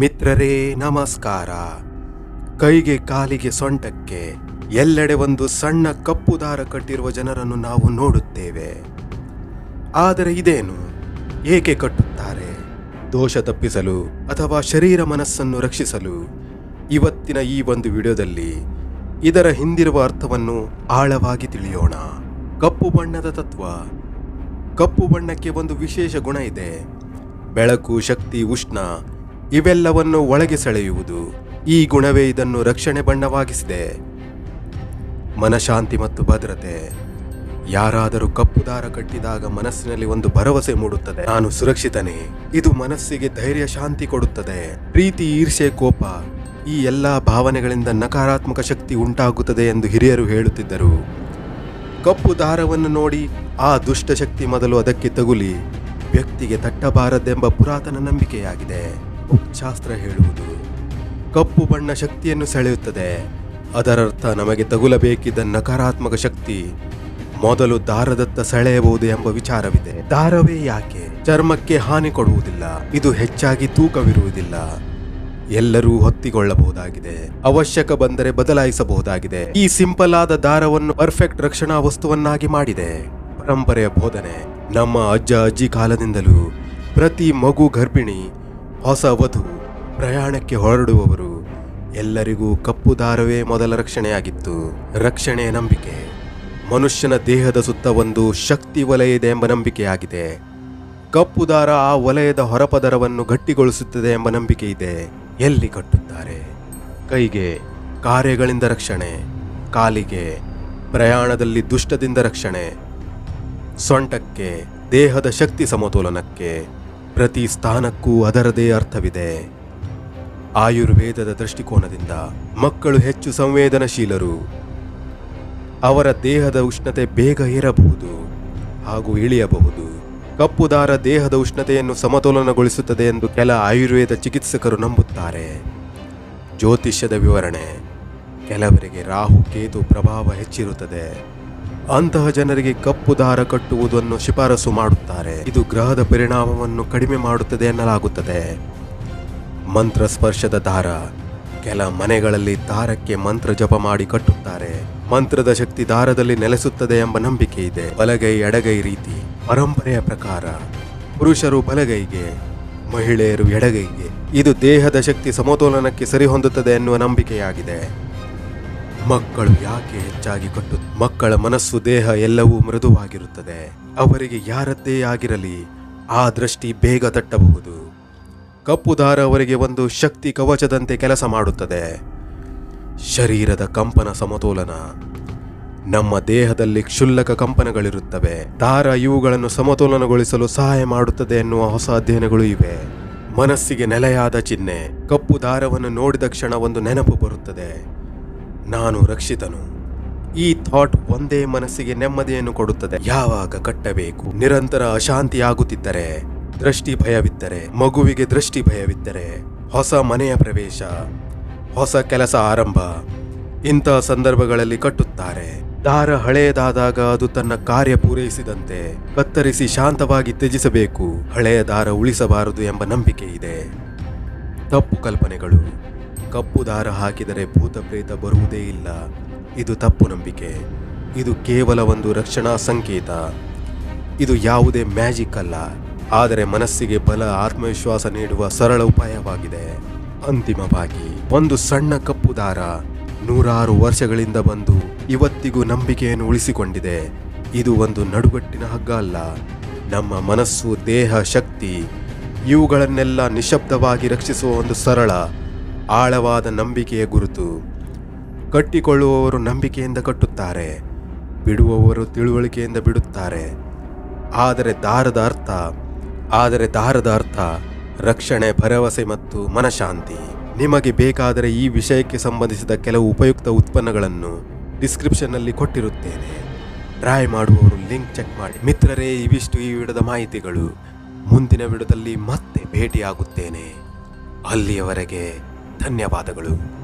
ಮಿತ್ರರೇ, ನಮಸ್ಕಾರ. ಕೈಗೆ ಕಾಲಿಗೆ ಸೊಂಟಕ್ಕೆ, ಎಲ್ಲೆಡೆ ಒಂದು ಸಣ್ಣ ಕಪ್ಪು ದಾರ ಕಟ್ಟಿರುವ ಜನರನ್ನು ನಾವು ನೋಡುತ್ತೇವೆ. ಆದರೆ ಇದೇನು? ಏಕೆ ಕಟ್ಟುತ್ತಾರೆ? ದೋಷ ತಪ್ಪಿಸಲು ಅಥವಾ ಶರೀರ ಮನಸ್ಸನ್ನು ರಕ್ಷಿಸಲು? ಇವತ್ತಿನ ಈ ಒಂದು ವಿಡಿಯೋದಲ್ಲಿ ಇದರ ಹಿಂದಿರುವ ಅರ್ಥವನ್ನು ಆಳವಾಗಿ ತಿಳಿಯೋಣ. ಕಪ್ಪು ಬಣ್ಣದ ತತ್ವ. ಕಪ್ಪು ಬಣ್ಣಕ್ಕೆ ಒಂದು ವಿಶೇಷ ಗುಣ ಇದೆ. ಬೆಳಕು, ಶಕ್ತಿ, ಉಷ್ಣ ಇವೆಲ್ಲವನ್ನು ಒಳಗೆ ಸೆಳೆಯುವುದು ಈ ಗುಣವೇ ಇದನ್ನು ರಕ್ಷಣೆ ಬಣ್ಣವಾಗಿಸಿದೆ. ಮನಶಾಂತಿ ಮತ್ತು ಭದ್ರತೆ. ಯಾರಾದರೂ ಕಪ್ಪು ದಾರ ಕಟ್ಟಿದಾಗ ಮನಸ್ಸಿನಲ್ಲಿ ಒಂದು ಭರವಸೆ ಮೂಡುತ್ತದೆ. ನಾನು ಸುರಕ್ಷಿತನೇ. ಇದು ಮನಸ್ಸಿಗೆ ಧೈರ್ಯ ಶಾಂತಿ ಕೊಡುತ್ತದೆ. ಪ್ರೀತಿ ಈರ್ಷೆ ಕೋಪ ಈ ಎಲ್ಲ ಭಾವನೆಗಳಿಂದ ನಕಾರಾತ್ಮಕ ಶಕ್ತಿ ಉಂಟಾಗುತ್ತದೆ ಎಂದು ಹಿರಿಯರು ಹೇಳುತ್ತಿದ್ದರು. ಕಪ್ಪು ದಾರವನ್ನು ನೋಡಿ ಆ ದುಷ್ಟಶಕ್ತಿ ಮೊದಲು ಅದಕ್ಕೆ ತಗುಲಿ. ವ್ಯಕ್ತಿಗೆ ತಟ್ಟಬಾರದೆಂಬ ಪುರಾತನ ನಂಬಿಕೆಯಾಗಿದೆ. ಶಾಸ್ತ್ರ ಹೇಳುವುದು, ಕಪ್ಪು ಬಣ್ಣ ಶಕ್ತಿಯನ್ನು ಸೆಳೆಯುತ್ತದೆ. ಅದರರ್ಥ ನಮಗೆ ತಗುಲಬೇಕಿದ್ದ ನಕಾರಾತ್ಮಕ ಶಕ್ತಿ ಮೊದಲು ದಾರದತ್ತ ಸೆಳೆಯಬಹುದು ಎಂಬ ವಿಚಾರವಿದೆ. ದಾರವೇ ಯಾಕೆ? ಚರ್ಮಕ್ಕೆ ಹಾನಿ ಕೊಡುವುದಿಲ್ಲ, ಇದು ಹೆಚ್ಚಾಗಿ ತೂಕವಿರುವುದಿಲ್ಲ. ಎಲ್ಲರೂ ಹೊತ್ತಿಕೊಳ್ಳಬಹುದಾಗಿದೆ, ಅವಶ್ಯಕ ಬಂದರೆ ಬದಲಾಯಿಸಬಹುದಾಗಿದೆ. ಈ ಸಿಂಪಲ್ ಆದ ದಾರವನ್ನು ಪರ್ಫೆಕ್ಟ್ ರಕ್ಷಣಾ ವಸ್ತುವನ್ನಾಗಿ ಮಾಡಿದೆ. ಪರಂಪರೆಯ ಬೋಧನೆ, ನಮ್ಮ ಅಜ್ಜ ಅಜ್ಜಿ ಕಾಲದಿಂದಲೂ ಪ್ರತಿ ಮಗು ಗರ್ಭಿಣಿ ಹೊಸ ವಧು ಪ್ರಯಾಣಕ್ಕೆ ಹೊರಡುವವರು ಎಲ್ಲರಿಗೂ ಕಪ್ಪು ದಾರವೇ ಮೊದಲ ರಕ್ಷಣೆಯಾಗಿತ್ತು. ರಕ್ಷಣೆ ನಂಬಿಕೆ. ಮನುಷ್ಯನ ದೇಹದ ಸುತ್ತ ಒಂದು ಶಕ್ತಿ ವಲಯ ಇದೆ ಎಂಬ ನಂಬಿಕೆಯಾಗಿದೆ. ಕಪ್ಪು ದಾರ ಆ ವಲಯದ ಹೊರಪದರವನ್ನು ಗಟ್ಟಿಗೊಳಿಸುತ್ತದೆ ಎಂಬ ನಂಬಿಕೆ ಇದೆ. ಎಲ್ಲಿ ಕಟ್ಟುತ್ತಾರೆ? ಕೈಗೆ ಕಾರ್ಯಗಳಿಂದ ರಕ್ಷಣೆ. ಕಾಲಿಗೆ, ಪ್ರಯಾಣದಲ್ಲಿ ದುಷ್ಟದಿಂದ ರಕ್ಷಣೆ. ಸೊಂಟಕ್ಕೆ, ದೇಹದ ಶಕ್ತಿ ಸಮತೋಲನಕ್ಕೆ. ಪ್ರತಿ ಸ್ಥಾನಕ್ಕೂ ಅದರದೇ ಅರ್ಥವಿದೆ. ಆಯುರ್ವೇದದ ದೃಷ್ಟಿಕೋನದಿಂದ ಮಕ್ಕಳು ಹೆಚ್ಚು ಸಂವೇದನಶೀಲರು. ಅವರ ದೇಹದ ಉಷ್ಣತೆ ಬೇಗ ಏರಬಹುದು ಹಾಗೂ ಇಳಿಯಬಹುದು. ಕಪ್ಪು ದಾರ ದೇಹದ ಉಷ್ಣತೆಯನ್ನು ಸಮತೋಲನಗೊಳಿಸುತ್ತದೆ ಎಂದು ಕೆಲ ಆಯುರ್ವೇದ ಚಿಕಿತ್ಸಕರು ನಂಬುತ್ತಾರೆ. ಜ್ಯೋತಿಷ್ಯದ ವಿವರಣೆ. ಕೆಲವರಿಗೆ ರಾಹು, ಕೇತು ಪ್ರಭಾವ ಹೆಚ್ಚಿರುತ್ತದೆ. ಅಂತಹ ಜನರಿಗೆ ಕಪ್ಪು ದಾರ ಕಟ್ಟುವುದನ್ನು ಶಿಫಾರಸು ಮಾಡುತ್ತಾರೆ. ಇದು ಗ್ರಹದ ಪರಿಣಾಮವನ್ನು ಕಡಿಮೆ ಮಾಡುತ್ತದೆ ಎನ್ನಲಾಗುತ್ತದೆ. ಮಂತ್ರ ಸ್ಪರ್ಶದ ದಾರ. ಕೆಲ ಮನೆಗಳಲ್ಲಿ ದಾರಕ್ಕೆ ಮಂತ್ರ ಜಪ ಮಾಡಿ ಕಟ್ಟುತ್ತಾರೆ. ಮಂತ್ರದ ಶಕ್ತಿ ದಾರದಲ್ಲಿ ನೆಲೆಸುತ್ತದೆ ಎಂಬ ನಂಬಿಕೆ ಇದೆ. ಬಲಗೈ ಎಡಗೈ ರೀತಿ. ಪರಂಪರೆಯ ಪ್ರಕಾರ, ಪುರುಷರು ಬಲಗೈಗೆ, ಮಹಿಳೆಯರು ಎಡಗೈಗೆ. ಇದು ದೇಹದ ಶಕ್ತಿ ಸಮತೋಲನಕ್ಕೆ ಸರಿಹೊಂದುತ್ತದೆ ಎನ್ನುವ ನಂಬಿಕೆಯಾಗಿದೆ. ಮಕ್ಕಳು ಯಾಕೆ ಹೆಚ್ಚಾಗಿ ಕಟ್ಟು ಮಕ್ಕಳ ಮನಸ್ಸು, ದೇಹ ಎಲ್ಲವೂ ಮೃದುವಾಗಿರುತ್ತದೆ. ಅವರಿಗೆ ಯಾರದ್ದೇ ಆಗಿರಲಿ ಆ ದೃಷ್ಟಿ ಬೇಗ ತಟ್ಟಬಹುದು. ಕಪ್ಪು ದಾರ ಅವರಿಗೆ ಒಂದು ಶಕ್ತಿ ಕವಚದಂತೆ ಕೆಲಸ ಮಾಡುತ್ತದೆ. ಶರೀರದ ಕಂಪನ ಸಮತೋಲನ. ನಮ್ಮ ದೇಹದಲ್ಲಿ ಕ್ಷುಲ್ಲಕ ಕಂಪನಗಳಿರುತ್ತವೆ. ದಾರ ಇವುಗಳನ್ನು ಸಮತೋಲನಗೊಳಿಸಲು ಸಹಾಯ ಮಾಡುತ್ತದೆ ಎನ್ನುವ ಹೊಸ ಅಧ್ಯಯನಗಳು ಇವೆ. ಮನಸ್ಸಿಗೆ ನೆಲೆಯಾದ ಚಿಹ್ನೆ. ಕಪ್ಪು ದಾರವನ್ನು ನೋಡಿದ ಕ್ಷಣ ಒಂದು ನೆನಪು ಬರುತ್ತದೆ. ನಾನು ರಕ್ಷಿತನು. ಈ ಥಾಟ್ ಒಂದೇ ಮನಸ್ಸಿಗೆ ನೆಮ್ಮದಿಯನ್ನು ಕೊಡುತ್ತದೆ. ಯಾವಾಗ ಕಟ್ಟಬೇಕು? ನಿರಂತರ ಅಶಾಂತಿಯಾಗುತ್ತಿದ್ದರೆ ದೃಷ್ಟಿ ಭಯವಿದ್ದರೆ, ಮಗುವಿಗೆ ದೃಷ್ಟಿ ಭಯವಿದ್ದರೆ ಹೊಸ ಮನೆಯ ಪ್ರವೇಶ, ಹೊಸ ಕೆಲಸ ಆರಂಭ ಇಂತಹ ಸಂದರ್ಭಗಳಲ್ಲಿ ಕಟ್ಟುತ್ತಾರೆ. ದಾರ ಹಳೆಯದಾದಾಗ ಅದು ತನ್ನ ಕಾರ್ಯ ಪೂರೈಸಿದಂತೆ ಕತ್ತರಿಸಿ ಶಾಂತವಾಗಿ ತ್ಯಜಿಸಬೇಕು. ಹಳೆಯ ದಾರ ಉಳಿಸಬಾರದು ಎಂಬ ನಂಬಿಕೆ ಇದೆ. ತಪ್ಪು ಕಲ್ಪನೆಗಳು. ಕಪ್ಪು ದಾರ ಹಾಕಿದರೆ ಭೂತ ಪ್ರೇತ ಬರುವುದೇ ಇಲ್ಲ. ಇದು ತಪ್ಪು ನಂಬಿಕೆ. ಇದು ಕೇವಲ ಒಂದು ರಕ್ಷಣಾ ಸಂಕೇತ. ಇದು ಯಾವುದೇ ಮ್ಯಾಜಿಕ್ ಅಲ್ಲ. ಆದರೆ ಮನಸ್ಸಿಗೆ ಬಲ, ಆತ್ಮವಿಶ್ವಾಸ ನೀಡುವ ಸರಳ ಉಪಾಯವಾಗಿದೆ. ಅಂತಿಮವಾಗಿ, ಒಂದು ಸಣ್ಣ ಕಪ್ಪು ದಾರ ನೂರಾರು ವರ್ಷಗಳಿಂದ ಬಂದು ಇವತ್ತಿಗೂ ನಂಬಿಕೆಯನ್ನು ಉಳಿಸಿಕೊಂಡಿದೆ. ಇದು ಒಂದು ನಡುಗಟ್ಟಿನ ಹಗ್ಗ ಅಲ್ಲ. ನಮ್ಮ ಮನಸ್ಸು, ದೇಹ, ಶಕ್ತಿ ಇವುಗಳನ್ನೆಲ್ಲ ನಿಶಬ್ದವಾಗಿ ರಕ್ಷಿಸುವ ಒಂದು ಸರಳ ಆಳವಾದ ನಂಬಿಕೆಯ ಗುರುತು. ಕಟ್ಟಿಕೊಳ್ಳುವವರು ನಂಬಿಕೆಯಿಂದ ಕಟ್ಟುತ್ತಾರೆ, ಬಿಡುವವರು ತಿಳುವಳಿಕೆಯಿಂದ ಬಿಡುತ್ತಾರೆ. ಆದರೆ ದಾರದ ಅರ್ಥ, ಆದರೆ ದಾರದ ಅರ್ಥ ರಕ್ಷಣೆ, ಭರವಸೆ ಮತ್ತು ಮನಶಾಂತಿ. ನಿಮಗೆ ಬೇಕಾದರೆ ಈ ವಿಷಯಕ್ಕೆ ಸಂಬಂಧಿಸಿದ ಕೆಲವು ಉಪಯುಕ್ತ ಉತ್ಪನ್ನಗಳನ್ನು ಡಿಸ್ಕ್ರಿಪ್ಷನ್ನಲ್ಲಿ ಕೊಟ್ಟಿರುತ್ತೇನೆ. ಟ್ರೈ ಮಾಡುವವರು ಲಿಂಕ್ ಚೆಕ್ ಮಾಡಿ. ಮಿತ್ರರೇ, ಇವಿಷ್ಟು ಈ ವಿಡದ ಮಾಹಿತಿಗಳು. ಮುಂದಿನ ವಿಡದಲ್ಲಿ ಮತ್ತೆ ಭೇಟಿಯಾಗುತ್ತೇನೆ. ಅಲ್ಲಿಯವರೆಗೆ ಧನ್ಯವಾದಗಳು.